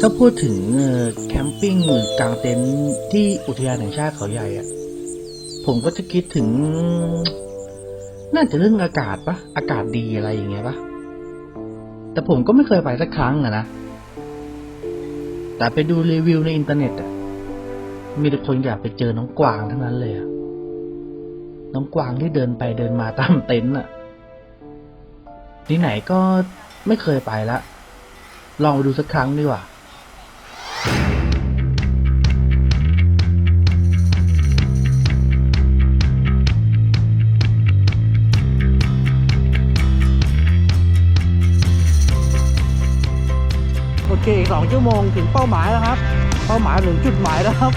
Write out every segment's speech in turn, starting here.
ถ้าพูดถึงแคมปิ้งหรือกางเต็นท์ที่อุทยานแห่งชาติเขาใหญ่อะผมก็จะคิดถึง น่าจะเรื่องอากาศปะอากาศดีอะไรอย่างเงี้ยปะแต่ผมก็ไม่เคยไปสักครั้งอะนะแต่ไปดูรีวิวในอินเทอร์เน็ตอะมีแต่คนอยากไปเจอน้องกวางทั้งนั้นเลยอะน้องกวางที่เดินไปเดินมาตามเต็นท์อะที่ไหนก็ไม่เคยไปละ ลองไปดูสักครั้งดีกว่าโอเคอีกสองชั่วโมงถึงเป้าหมายแล้วครับ เป้าหมายถึงจุดหมายแล้วครับ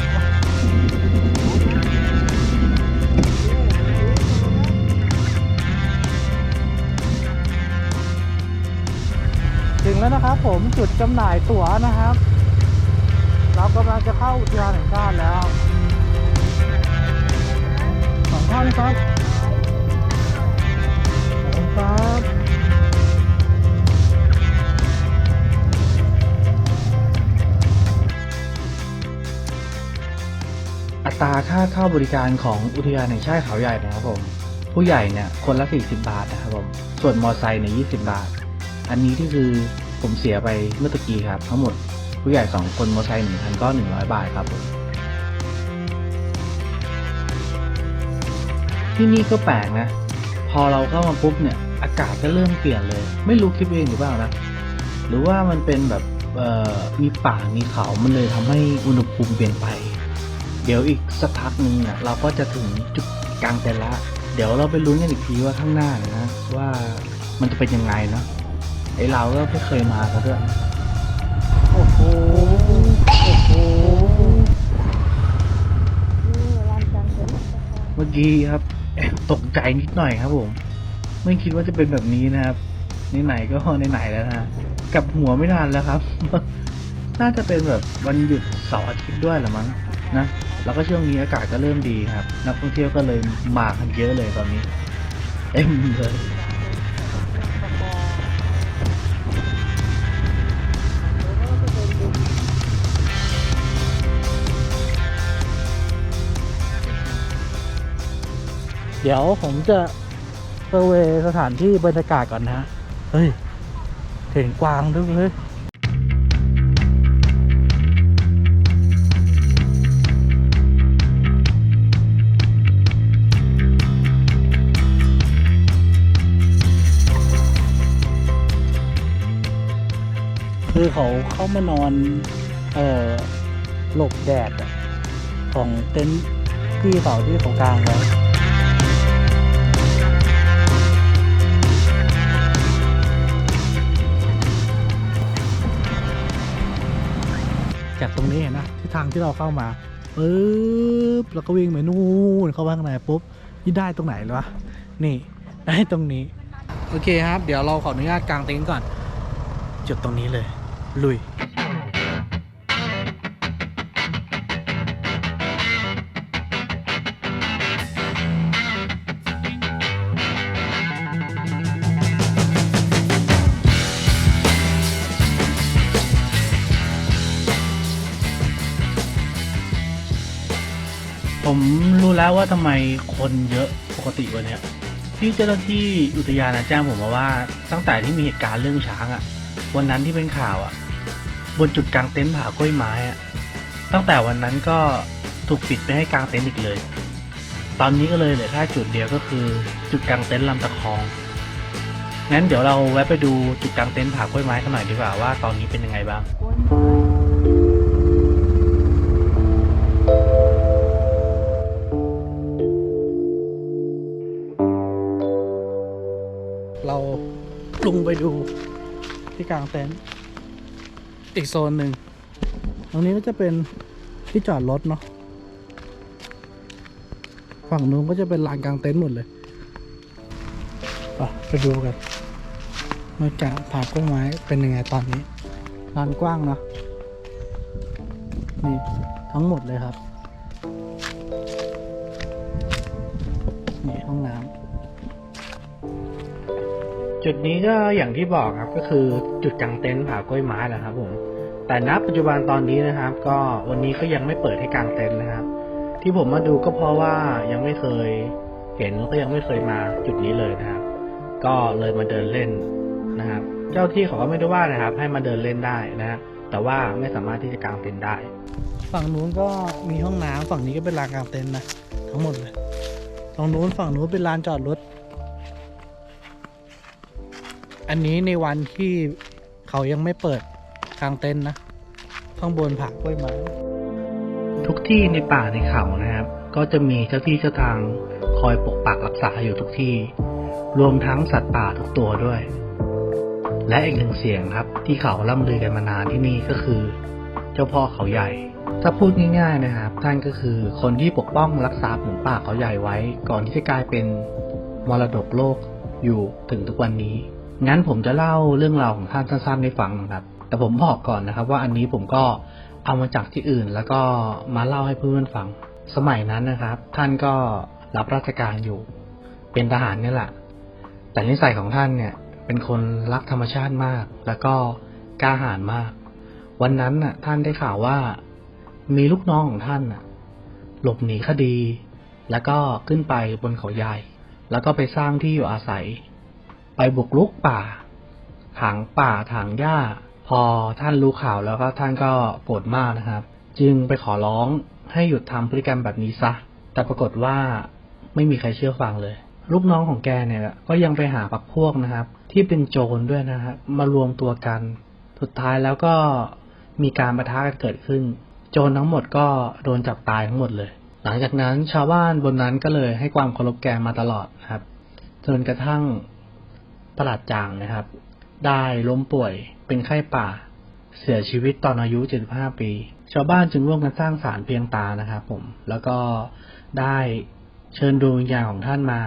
แล้วนะครับผมจุดจำหน่ายตั๋วนะครับ เรากำลังจะเข้าอุทยานแห่งชาติแล้วสองท่านครับครับอัตราค่าเข้าบริการของอุทยานแห่งชาติเขาใหญ่นะครับผม ผู้ใหญ่เนี่ยคนละ 40 บาทนะครับผม ส่วนมอไซค์เนี่ย20 บาท อันนี้ที่คือ ผมเสียไปเมื่อตะกี้ครับ ทั้งหมดผู้ใหญ่ 2 คนมอไซค์1คันก็100 บาทครับผมที่นี่ก็แปลกนะ พอเราเข้ามาปุ๊บเนี่ย อากาศก็เริ่มเปลี่ยนเลย ไม่รู้คิดเองหรือเปล่านะ หรือว่ามันเป็นแบบมีป่ามีเขา มันเลยทำให้อุณหภูมิเปลี่ยนไป เดี๋ยวอีกสักพักหนึ่งเนี่ยเราก็จะถึงจุดกลางเต็นท์ละ เดี๋ยวเราไปลุ้นกันอีกทีว่าข้างหน้านะว่ามันจะเป็นยังไงเนาะ ไอเราก็ไม่เคยมาซะด้วยโอ้โหโอ้โหเมื่อกี้ครับแอบตกใจนิดหน่อยครับผม ไม่คิดว่าจะเป็นแบบนี้นะครับไหนๆก็ไหนๆแล้วนะกลับหัวไม่ทันแล้วครับ น่าจะเป็นแบบวันหยุดเสาร์อาทิตย์ด้วยละมั้งนะแล้วก็ช่วงนี้อากาศก็เริ่มดีครับ นักท่องเที่ยวก็เลยมากันเยอะเลยตอนนี้เต็มเลย ดี๋ยวผมจะเซอร์เวย์สถานที่บรรยากาศก่อนนะเฮ้ย เห็นกวางด้วยเฮ้ยคือเขาเข้ามานอน เอ่อ หลบแดดอะของเต็นท์ที่เขาที่เขากางไว้ ที่เราเข้ามาปึ๊บแล้วก็วิ่งไปนู่นเข้าข้างในปุ๊บนี่ได้ตรงไหนหรอวะนี่ได้ตรงนี้ โอเคครับ เดี๋ยวเราขออนุญาตกางเต็นท์ก่อน จุดตรงนี้เลย ลุย ผมรู้แล้วว่าทำไมคนเยอะปกติว่าเนี้ยที่เจ้าหน้าที่อุทยานนะแจ้งผมมาว่าตั้งแต่ที่มีเหตุการณ์เรื่องช้างอะ่ะ วันนั้นที่เป็นข่าวอะ่ะ บนจุดกลางเต็นท์ผากล้วยไม้อะ่ะตั้งแต่วันนั้นก็ถูกปิดไม่ให้กลางเต็นท์อีกเลย ตอนนี้ก็เลยเหลือแค่จุดเดียวก็คือ จุดกลางเต็นท์ลำตะคองงั้นเดี๋ยวเราแวะไปดูจุดกลางเต็นท์ผากล้วยไม้กันหน่อยดีกว่าว่าตอนนี้เป็นยังไงบ้าง เราลงไปดูที่กลางเต็นท์อีกโซนหนึ่ง ตรงนี้ก็จะเป็นที่จอดรถเนาะ ฝั่งนู้นก็จะเป็นลานกลางเต็นท์หมดเลยไปไปดูกันบรรยากาศผาก้งไม้เป็นยังไงตอนนี้ลานกว้างเนาะนี่ทั้งหมดเลยครับ จุดนี้ก็อย่างที่บอกครับก็คือจุดกางเต็นท์ผากล้วยไม้แหละครับผมแต่ณปัจจุบันตอนนี้นะครับ ก็วันนี้ก็ยังไม่เปิดให้กางเต็นท์นะครับ ที่ผมมาดูก็เพราะว่ายังไม่เคยเห็นแล้วก็ยังไม่เคยมาจุดนี้เลยนะครับ ก็เลยมาเดินเล่นนะครับ เจ้าที่เขาก็ไม่ได้ว่านะครับ ให้มาเดินเล่นได้นะ แต่ว่าไม่สามารถที่จะกางเต็นท์ได้ ฝั่งนู้นก็มีห้องน้ำฝั่งนี้ก็เป็นลานกลางเต็นท์นะทั้งหมดเลยตรงนู้นฝั่งนู้นเป็นลานจอดรถ อันนี้ในวันที่เขายังไม่เปิดกลางเต็นท์นะ ข้างบนผักกล้วยไม้ทุกที่ในป่าในเขานะครับ ก็จะมีเจ้าที่เจ้าทางคอยปกปักรักษาอยู่ทุกที่ รวมทั้งสัตว์ป่าทุกตัวด้วย และอีกหนึ่งเสียงครับ ที่เขาล่ำลือกันมานานที่นี่ก็คือ เจ้าพ่อเขาใหญ่ ถ้าพูดง่าย ๆนะครับ ท่านก็คือคนที่ปกป้องรักษาผืนป่าเขาใหญ่ไว้ ก่อนที่จะกลายเป็นมรดกโลกอยู่ถึงทุกวันนี้ งั้นผมจะเล่าเรื่องราวของท่านสั้นๆให้ฟังนะครับ แต่ผมบอกก่อนนะครับ ว่าอันนี้ผมก็เอามาจากที่อื่น แล้วก็มาเล่าให้เพื่อนๆฟัง สมัยนั้นนะครับ ท่านก็รับราชการอยู่ เป็นทหารนี่แหละ แต่นิสัยของท่านเนี่ย เป็นคนรักธรรมชาติมาก แล้วก็กล้าหาญมาก วันนั้นน่ะ ท่านได้ข่าวว่ามีลูกน้องของท่านน่ะ หลบหนีคดี แล้วก็ขึ้นไปบนเขาใหญ่ แล้วก็ไปสร้างที่อยู่อาศัย ไปบุกรุกป่า ถางป่าถางหญ้า พอท่านรู้ข่าวแล้วก็ท่านก็โกรธมากนะครับ จึงไปขอร้องให้หยุดทำพฤติกรรมแบบนี้ซะ แต่ปรากฏว่าไม่มีใครเชื่อฟังเลย ลูกน้องของแกเนี่ยก็ยังไปหาปักพวกนะครับ ที่เป็นโจรด้วยนะครับมารวมตัวกัน สุดท้ายแล้วก็มีการประทะกันเกิดขึ้น โจรทั้งหมดก็โดนจับตายทั้งหมดเลย หลังจากนั้นชาวบ้านบนนั้นก็เลยให้ความเคารพแกมาตลอดครับ จนกระทั่ง ประหลาดจางนะครับ ได้ล้มป่วยเป็นไข้ป่า เสียชีวิตตอนอายุ 75 ปี ชาวบ้านจึงร่วมกันสร้างศาลเพียงตานะครับผม แล้วก็ได้เชิญดวงวิญญาณของท่านมา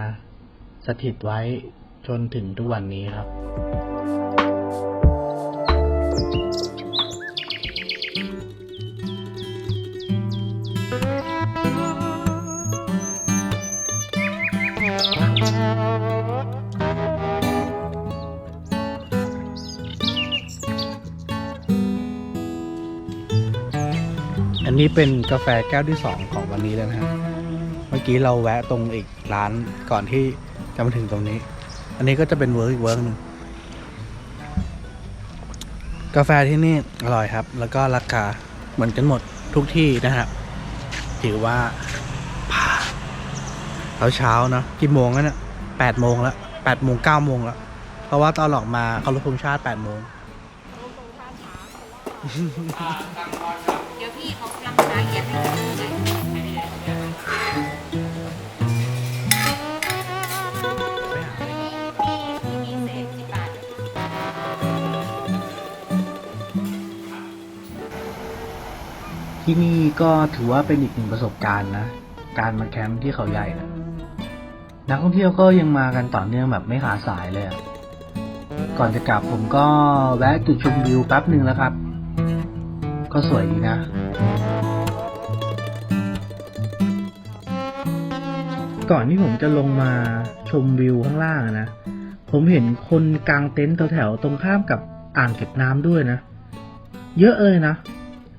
สถิตไว้จนถึงทุกวันนี้ครับ นี้เป็นกาแฟแก้วที่สองของวันนี้แล้วนะครับเมื่อกี้เราแวะตรงอีกร้านก่อนที่จะมาถึงตรงนี้ อันนี้ก็จะเป็นเวิร์กอีกเวิร์กหนึ่งกาแฟที่นี่อร่อยครับ แล้วก็ราคาเหมือนกันหมดทุกที่นะครับ ถือว่าเช้าเช้านะกี่โมงแล้วเนี่ยแปดโมงแล้วแปดโมงเก้าโมงแล้ว เพราะว่าตอนหลอกมาเขารพธงชาติแปดโมง ที่นี่ก็ถือว่าเป็นอีกหนึ่งประสบการณ์นะ การมาแคมป์ที่เขาใหญ่นะนักท่องเที่ยวก็ยังมากันต่อเนื่องแบบไม่ขาดสายเลยก่อนจะกลับผมก็แวะจุดชมวิวแป๊บหนึ่งแล้วครับ ก็สวยดีนะ ก่อนที่ผมจะลงมาชมวิวข้างล่างนะ ผมเห็นคนกางเต็นท์แถวๆตรงข้ามกับอ่างเก็บน้ำด้วยนะ เยอะเลยนะ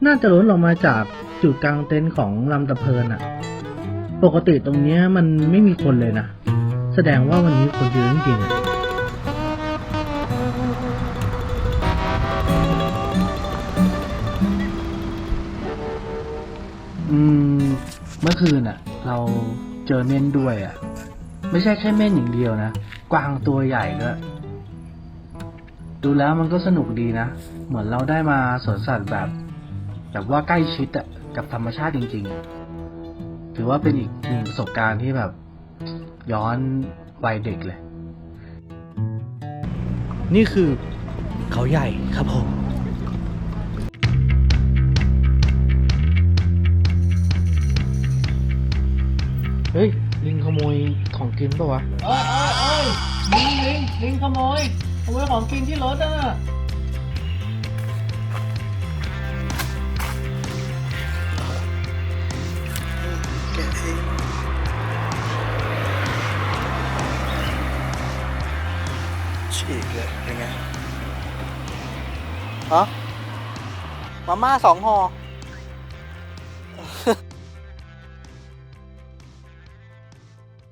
น่าจะล้นออกมาจากจุดกลางเต็นท์ของลำตะเพินอะปกติตรงเนี้ยมันไม่มีคนเลยนะ แสดงว่าวันนี้คนเยอะจริงๆอะอืม เมื่อคืนอะเรา จอเม่นด้วยอะไม่ใช่แค่เม่นอย่างเดียวนะ กวางตัวใหญ่ด้วย ดูแล้วมันก็สนุกดีนะ เหมือนเราได้มาสวนสัตว์แบบ แบบว่าใกล้ชิดอะกับธรรมชาติจริง ๆ ถือว่าเป็นอีกหนึ่งประสบการณ์ที่แบบ ย้อนวัยเด็กเลย นี่คือเขาใหญ่ครับผม กินปะวะเอ้ยเอ้ยเอ้ยลิงลิงลิงขโมยขโมยของกินที่รถอะเองฉีกเลยยังไงฮะมาม่าสองห่อ